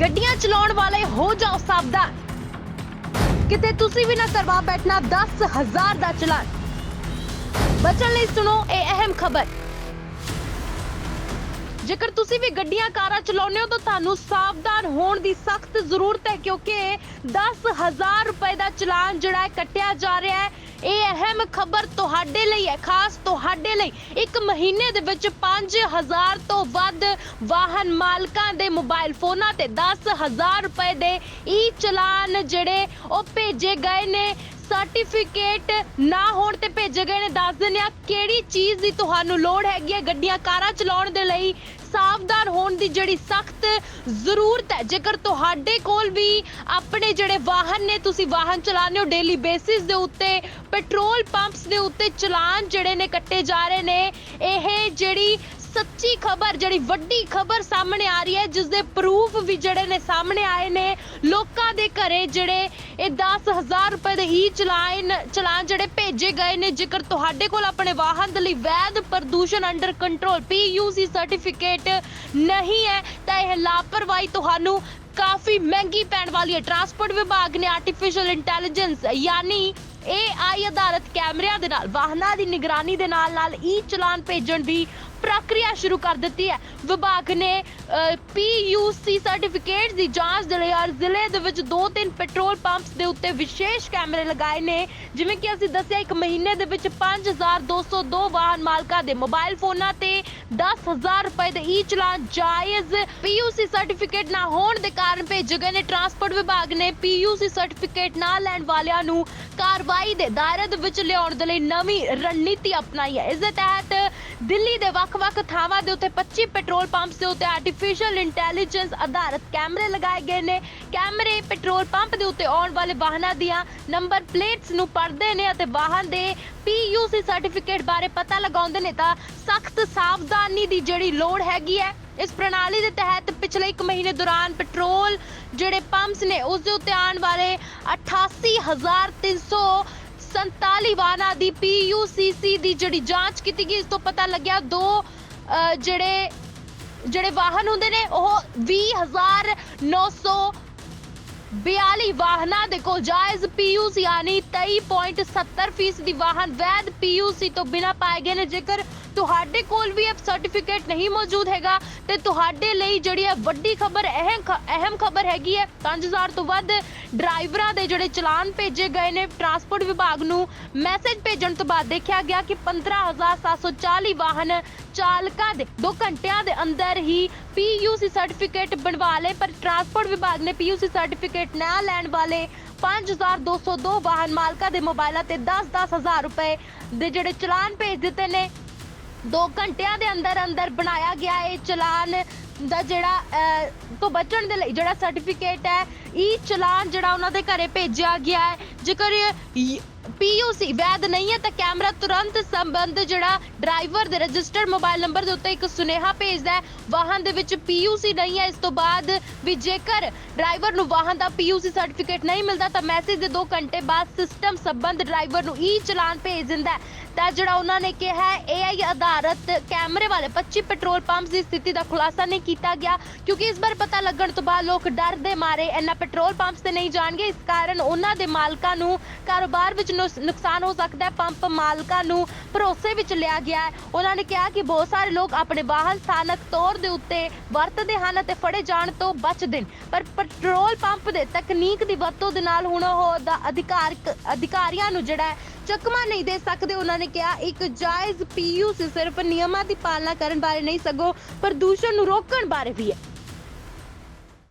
ਗੱਡੀਆਂ ਚਲਾਉਣ ਵਾਲੇ ਹੋ ਜਾਓ ਸਾਵਧਾਨ। ਕਿਤੇ ਤੁਸੀਂ ਵੀ ਨਾ ਕਰਵਾ ਬੈਠਣਾ 10000 ਦਾ ਚਲਾਨ। ਬਚਣ ਲਈ ਸੁਣੋ, ਇਹ ਅਹਿਮ ਖਬਰ। ਜੇਕਰ ਤੁਸੀਂ ਵੀ ਗੱਡੀਆਂ ਕਾਰਾਂ ਚਲਾਉਂਦੇ ਹੋ ਤਾਂ ਤੁਹਾਨੂੰ ਸਾਵਧਾਨ ਹੋਣ ਦੀ ਸਖਤ ਜ਼ਰੂਰਤ ਹੈ, ਕਿਉਂਕਿ 10000 ਰੁਪਏ ਦਾ ਚਲਾਨ ਜਿਹੜਾ ਹੈ, ਕੱਟਿਆ ਜਾ ਰਿਹਾ ਹੈ। ਇਹ ਅਹਿਮ ਖਬਰ ਤੁਹਾਡੇ ਲਈ ਹੈ, ਖਾਸ ਤੁਹਾਡੇ ਲਈ। ਇੱਕ ਮਹੀਨੇ ਦੇ ਵਿੱਚ 5000 ਤੋਂ ਵੱਧ ਵਾਹਨ ਮਾਲਕਾਂ ਦੇ ਮੋਬਾਈਲ ਫੋਨਾਂ ਤੇ 10000 ਰੁਪਏ ਦੇ ਈ ਚਲਾਨ ਜਿਹੜੇ ਉਹ ਭੇਜੇ ਗਏ ਨੇ। ਸਰਟੀਫਿਕੇਟ ਨਾ ਹੋਣ ਤੇ ਭੇਜੇ ਗਏ ਨੇ। ਦੱਸ ਦਿੰਦੇ ਆ ਕਿਹੜੀ ਚੀਜ਼ ਦੀ ਤੁਹਾਨੂੰ ਲੋੜ ਹੈਗੀ ਹੈ ਗੱਡੀਆਂ ਕਾਰਾਂ ਚਲਾਉਣ ਦੇ ਲਈ। ਸਾਵਧਾਨ ਹੋਣ ਦੀ ਜਿਹੜੀ ਸਖਤ ਜ਼ਰੂਰਤ ਹੈ। ਜੇਕਰ ਤੁਹਾਡੇ ਕੋਲ ਵੀ ਆਪਣੇ ਜਿਹੜੇ ਵਾਹਨ ਨੇ, ਤੁਸੀਂ ਵਾਹਨ ਚਲਾਉਂਦੇ ਹੋ ਡੇਲੀ ਬੇਸਿਸ ਦੇ ਉੱਤੇ ਪੈਟਰੋਲ ਪੰਪਸ ਦੇ ਉੱਤੇ ਚਲਾਨ ਜਿਹੜੇ ਨੇ ਕੱਟੇ ਜਾ ਰਹੇ ਨੇ, ਇਹ ਜਿਹੜੀ ਸੱਚੀ ਖਬਰ, ਜਿਹੜੀ ਵੱਡੀ ਖਬਰ ਸਾਹਮਣੇ ਆ ਰਹੀ ਹੈ ਜਿਸ ਦੇ ਪ੍ਰੂਫ ਵੀ ਜਿਹੜੇ ਨੇ ਸਾਹਮਣੇ ਆਏ ਨੇ, ਲੋਕਾਂ ਦੇ ਘਰੇ ਜਿਹੜੇ ਇਹ 10000 ਰੁਪਏ ਦੇ ਈ ਚਲਾਨ ਚਲਾਨ ਜਿਹੜੇ ਭੇਜੇ ਗਏ ਨੇ, ਜੇਕਰ ਤੁਹਾਡੇ ਕੋਲ ਆਪਣੇ ਵਾਹਨ ਦੇ ਲਈ ਵੈਧ ਪ੍ਰਦੂਸ਼ਣ ਅੰਡਰ ਕੰਟਰੋਲ PUC ਸਰਟੀਫਿਕੇਟ ਨਹੀਂ ਹੈ, ਤਾਂ ਇਹ ਲਾਪਰਵਾਹੀ ਤੁਹਾਨੂੰ ਕਾਫੀ ਮਹਿੰਗੀ ਪੈਣ ਵਾਲੀ ਹੈ। ਟਰਾਂਸਪੋਰਟ ਵਿਭਾਗ ਨੇ ਆਰਟੀਫੀਸ਼ੀਅਲ ਇੰਟੈਲੀਜੈਂਸ ਯਾਨੀ AI ਆਧਾਰਿਤ ਕੈਮਰਿਆਂ ਦੇ ਨਾਲ, ਵਾਹਨਾਂ ਦੀ ਨਿਗਰਾਨੀ ਦੇ ਨਾਲ ਨਾਲ ਈ ਚਲਾਨ ਭੇਜਣ ਦੀ ਪ੍ਰਕਿਰਿਆ ਸ਼ੁਰੂ ਕਰ ਦਿੱਤੀ ਹੈ। ਵਿਭਾਗ ਨੇ PUC ਸਰਟੀਫਿਕੇਟ ਦੀ ਜਾਂਚ ਦੇ ਲਈ ਹਰ ਜ਼ਿਲ੍ਹੇ ਦੇ ਵਿੱਚ ਦੋ ਤਿੰਨ ਪੈਟਰੋਲ ਪੰਪਸ ਦੇ ਉੱਤੇ ਵਿਸ਼ੇਸ਼ ਕੈਮਰੇ ਲਗਾਏ ਨੇ। ਜਿਵੇਂ ਕਿ ਅਸੀਂ ਦੱਸਿਆ, ਇੱਕ ਮਹੀਨੇ ਦੇ ਵਿੱਚ 5202 ਵਾਹਨ ਮਾਲਕਾਂ ਦੇ ਮੋਬਾਈਲ ਫੋਨਾਂ ਤੇ 10000 ਰੁਪਏ ਦੇ ਈ ਚਲਾਨ ਜਾਇਜ਼ PUC ਸਰਟੀਫਿਕੇਟ ਨਾ ਹੋਣ ਦੇ ਕਾਰਨ ਭੇਜੇ ਗਏ ਨੇ। ਟਰਾਂਸਪੋਰਟ ਵਿਭਾਗ ਨੇ PUC ਸਰਟੀਫਿਕੇਟ ਨਾ ਲੈਣ ਵਾਲਿਆਂ ਨੂੰ ਕਾਰਵਾਈ ਦੇ ਦਾਇਰੇ ਦੇ ਵਿੱਚ ਲਿਆਉਣ ਦੇ ਲਈ ਨਵੀਂ ਰਣਨੀਤੀ ਅਪਣਾਈ ਹੈ। ਇਸ ਦੇ ਤਹਿਤ ਦਿੱਲੀ ਦੇ ਵੱਖ-ਵੱਖ ਥਾਵਾਂ ਦੇ ਉੱਤੇ 25 ਪੈਟਰੋਲ ਪੰਪਸ ਦੇ ਉੱਤੇ ਆਰਟੀਫੀਸ਼ੀਅਲ ਇੰਟੈਲੀਜੈਂਸ ਆਧਾਰਿਤ ਕੈਮਰੇ ਲਗਾਏ ਗਏ ਨੇ। ਕੈਮਰੇ ਪੈਟਰੋਲ ਪੰਪ ਦੇ ਉੱਤੇ ਆਉਣ ਵਾਲੇ ਵਾਹਨਾਂ ਦੀਆਂ ਨੰਬਰ ਪਲੇਟਸ ਨੂੰ ਪੜ੍ਹਦੇ ਨੇ ਅਤੇ ਵਾਹਨ ਦੇ PUC ਸਰਟੀਫਿਕੇਟ ਬਾਰੇ ਪਤਾ ਲਗਾਉਂਦੇ ਨੇ ਤਾਂ ਸਖਤ ਸਾਵਧਾਨੀ ਦੀ ਜਿਹੜੀ ਲੋੜ ਹੈਗੀ ਹੈ, ਇਸ ਪ੍ਰਣਾਲੀ ਦੇ ਤਹਿਤ ਪਿਛਲੇ 1 ਮਹੀਨੇ ਦੌਰਾਨ ਪੈਟਰੋਲ ਜਿਹੜੇ ਪੰਪਸ ਨੇ, ਉਸ ਦੇ ਉੱਤੇ ਆਉਣ ਵਾਲੇ 88300 47 ਵਾਹਨਾਂ ਦੀ PUCC ਦੀ ਜਿਹੜੀ ਜਾਂਚ ਕੀਤੀ ਗਈ, ਇਸ ਤੋਂ ਪਤਾ ਲੱਗਿਆ ਦੋ ਜਿਹੜੇ ਜਿਹੜੇ ਵਾਹਨ ਹੁੰਦੇ ਨੇ, ਉਹ 20900 42 ਵਾਹਨਾਂ ਦੇ ਕੋਲ ਜਾਇਜ਼ PUC ਯਾਨੀ 23.70% ਫੀਸਦੀ ਵਾਹਨ ਵੈਧ PUC ਤੋਂ ਬਿਨਾਂ ਪਾਏ ਗਏ ਨੇ। ਜੇਕਰ ਤੁਹਾਡੇ ਕੋਲ ਵੀ ਇਹ ਸਰਟੀਫਿਕੇਟ ਨਹੀਂ ਮੌਜੂਦ ਹੈਗਾ ਤੇ ਤੁਹਾਡੇ ਲਈ ਜਿਹੜੀ ਹੈ ਵੱਡੀ ਖਬਰ, ਅਹਿਮ ਖਬਰ ਹੈਗੀ ਹੈ 5000 ਤੋਂ ਵੱਧ ਡਰਾਈਵਰਾਂ ਦੇ ਜਿਹੜੇ ਚਲਾਨ ਭੇਜੇ ਗਏ ਨੇ ਟਰਾਂਸਪੋਰਟ ਵਿਭਾਗ ਨੂੰ ਮੈਸੇਜ ਭੇਜਣ ਤੋਂ ਬਾਅਦ ਦੇਖਿਆ ਗਿਆ ਕਿ 15740 ਵਾਹਨ ਚਾਲਕਾਂ ਦੇ 2 ਘੰਟਿਆਂ ਦੇ ਅੰਦਰ ਹੀ PUC ਸਰਟੀਫਿਕੇਟ ਬਣਵਾ ਲਏ, ਪਰ ਟਰਾਂਸਪੋਰਟ ਵਿਭਾਗ ਨੇ PUC ਸਰਟੀਫਿਕੇਟ ਨਾ ਲੈਣ ਵਾਲੇ 5202 ਵਾਹਨ ਮਾਲਕਾਂ ਦੇ ਮੋਬਾਈਲਾਂ ਤੇ 10-10000 ਰੁਪਏ ਦੇ ਜਿਹੜੇ ਚਲਾਨ ਭੇਜ ਦਿੱਤੇ ਨੇ। 2 ਘੰਟਿਆਂ ਦੇ ਅੰਦਰ ਅੰਦਰ ਬਣਾਇਆ ਗਿਆ ਇਹ ਚਲਾਨ ਦਾ ਜਿਹੜਾ ਅਹ, ਤੋਂ ਬਚਣ ਦੇ ਲਈ ਜਿਹੜਾ ਸਰਟੀਫਿਕੇਟ ਹੈ ਇਹ ਚਲਾਨ ਜਿਹੜਾ ਉਹਨਾਂ ਦੇ ਘਰੇ ਭੇਜਿਆ ਗਿਆ ਹੈ। ਜੇਕਰ ਪੀਯੂਸੀ ਵੈਧ ਨਹੀਂ ਹੈ ਤਾਂ ਕੈਮਰਾ ਤੁਰੰਤ ਸੰਬੰਧ ਜਿਹੜਾ ਡਰਾਈਵਰ ਦੇ ਰਜਿਸਟਰਡ ਮੋਬਾਈਲ ਨੰਬਰ ਦੇ ਉੱਤੇ ਇੱਕ ਸੁਨੇਹਾ ਭੇਜਦਾ ਹੈ। ਵਾਹਨ ਦੇ ਵਿੱਚ ਪੀਯੂਸੀ ਨਹੀਂ ਹੈ, ਇਸ ਤੋਂ ਬਾਅਦ ਵੀ ਜੇਕਰ ਡਰਾਈਵਰ ਨੂੰ ਵਾਹਨ ਦਾ ਪੀਯੂਸੀ ਸਰਟੀਫਿਕੇਟ ਨਹੀਂ ਮਿਲਦਾ ਤਾਂ ਮੈਸੇਜ ਦੇ 2 ਘੰਟੇ ਬਾਅਦ ਸਿਸਟਮ ਸੰਬੰਧ ਡਰਾਈਵਰ ਨੂੰ ਈ ਚਲਾਨ ਭੇਜ ਦਿੰਦਾ ਹੈ। ਤਾਂ ਜਿਹੜਾ ਉਹਨਾਂ ਨੇ ਕਿਹਾ ਹੈ AI ਆਧਾਰਿਤ ਕੈਮਰੇ ਵਾਲੇ 25 ਪੈਟਰੋਲ ਪੰਪਸ ਦੀ ਸਥਿਤੀ ਦਾ ਖੁਲਾਸਾ ਨਹੀਂ ਕੀਤਾ ਗਿਆ, ਕਿਉਂਕਿ ਇਸ ਵਾਰ ਪਤਾ ਲੱਗਣ ਤੋਂ ਬਾਅਦ ਲੋਕ ਡਰ ਦੇ ਮਾਰੇ ਇਹਨਾਂ ਪੈਟਰੋਲ ਪੰਪਸ ਤੇ ਨਹੀਂ ਜਾਣਗੇ। ਇਸ ਕਾਰਨ ਉਹਨਾਂ ਦੇ ਮਾਲਕਾਂ ਨੂੰ ਕਾਰੋਬਾਰ ਵਿੱਚ ਨੁਕਸਾਨ ਹੋ ਸਕਦਾ ਹੈ। ਪੰਪ ਮਾਲਕਾਂ ਨੂੰ ਭਰੋਸੇ ਵਿੱਚ ਲਿਆ ਗਿਆ ਹੈ। ਉਹਨਾਂ ਨੇ ਕਿਹਾ ਕਿ ਬਹੁਤ ਸਾਰੇ ਲੋਕ ਆਪਣੇ ਵਾਹਨ ਸਥਾਨਕ ਤੌਰ ਦੇ ਉੱਤੇ ਵਰਤਦੇ ਹਨ ਅਤੇ ਫੜੇ ਜਾਣ ਤੋਂ ਬਚਦੇ ਨੇ। ਪਰ ਪੈਟਰੋਲ ਪੰਪ ਦੇ ਤਕਨੀਕ ਦੀ ਵਰਤੋਂ ਦੇ ਨਾਲ ਹੁਣ ਉਹ ਦਾ ਅਧਿਕਾਰ ਅਧਿਕਾਰੀਆਂ ਨੂੰ ਜਿਹੜਾ ਚਕਮਾ ਨਹੀਂ ਦੇ ਸਕਦੇ। ਉਹਨਾਂ ਨੇ ਕਿਹਾ, ਇੱਕ ਜਾਇਜ਼ ਪੀਯੂਸੀ ਸਿਰਫ ਨਿਯਮਾਂ ਦੀ ਪਾਲਣਾ ਕਰਨ ਬਾਰੇ ਨਹੀਂ ਸਗੋਂ ਪ੍ਰਦੂਸ਼ਣ ਨੂੰ ਰੋਕਣ ਬਾਰੇ ਵੀ ਹੈ।